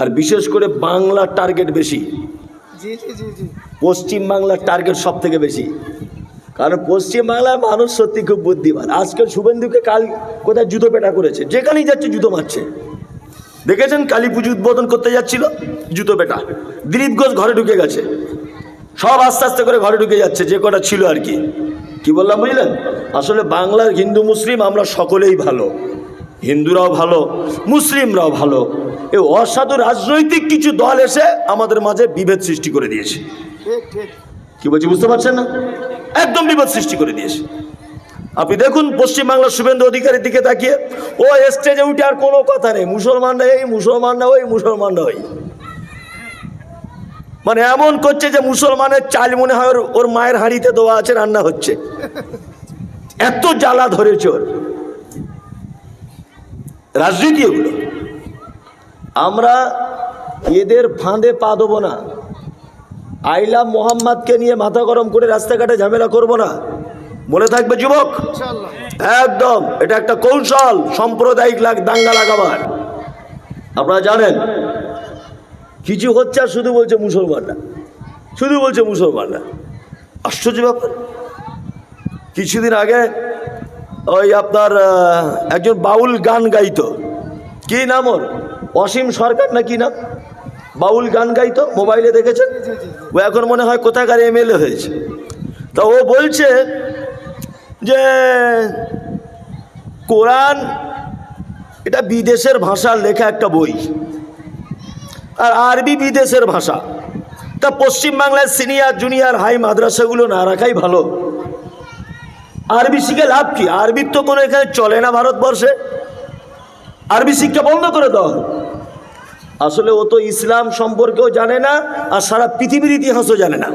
আর বিশেষ করে বাংলার টার্গেট বেশি। পশ্চিম বাংলার টার্গেট সব থেকে বেশি। কারণ পশ্চিম বাংলার মানুষ সত্যি খুব বুদ্ধিমান। আজকে শুভেন্দুকে কাল কোথায় জুতো পেটা করেছে? যেখানেই যাচ্ছে জুতো মারছে। দেখেছেন কালী পুজো উদ্বোধন করতে যাচ্ছিল জুতো পেটা। দিলীপ ঘোষ ঘরে ঢুকে গেছে। সব আস্তে আস্তে করে ঘরে ঢুকে যাচ্ছে যে কটা ছিল আর কি। কি বললাম বুঝলেন? আসলে বাংলার হিন্দু মুসলিম আমরা সকলেই ভালো। হিন্দুরাও ভালো মুসলিমরাও ভালো। এ অসাধু রাজনৈতিক কিছু দল এসে আমাদের মাঝে বিভেদ সৃষ্টি করে দিয়েছে। কি বলছি বুঝতে পারছেন না? একদম বিপদ সৃষ্টি করে দিয়েছে। আপনি দেখুন পশ্চিমবাংলার শুভেন্দু অধিকারীর দিকে তাকিয়ে ও স্টেজে উঠে আর কোনো কথা নেই। মুসলমানরা এই মুসলমানরা ওই মুসলমানরা ওই। মানে এমন করছে যে মুসলমানের চাল মনে হয় ওর- ওর মায়ের হাঁড়িতে দেওয়া আছে রান্না হচ্ছে। এত জ্বালা ধরেছে ওর। রাজনীতি এগুলো আমরা এদের ফাঁদে পা দেবো না। আইলাম মোহাম্মদকে নিয়ে মাথা গরম করে রাস্তাঘাটে ঝামেলা করব না। মনে থাকবে যুবক? একদম। এটা একটা কৌশল, সাম্প্রদায়িক লাগ, দাঙ্গা লাগাবার। আপনারা জানেন, কিছু হচ্ছে আর শুধু বলছে মুসলমানরা। শুধু বলছে মুসলমানরা। আশ্চর্য ব্যাপার। কিছুদিন আগে ওই আপনার একজন বাউল গান গাইতো। কি নাম ওর? অসীম সরকার না কি নাম? বাউল গান গাইতো, মোবাইলে দেখেছেন? ও এখন মনে হয় কোথাকার এমএলএ হয়েছে। তা ও বলছে যে, কোরআন, এটা বিদেশের ভাষার লেখা একটা বই। আর আরবি বিদেশের ভাষা। তা পশ্চিমবাংলার সিনিয়র, জুনিয়র, হাই মাদ্রাসাগুলো না রাখাই ভালো। আরবি শিখে লাভ কি? আরবির তো কোনো এখানে চলে না ভারতবর্ষে। আরবি শিক্ষা বন্ধ করে দাও। আসলে ও তো ইসলাম সম্পর্কেও জানে না, আর সারা পৃথিবীর ইতিহাসও জানে না।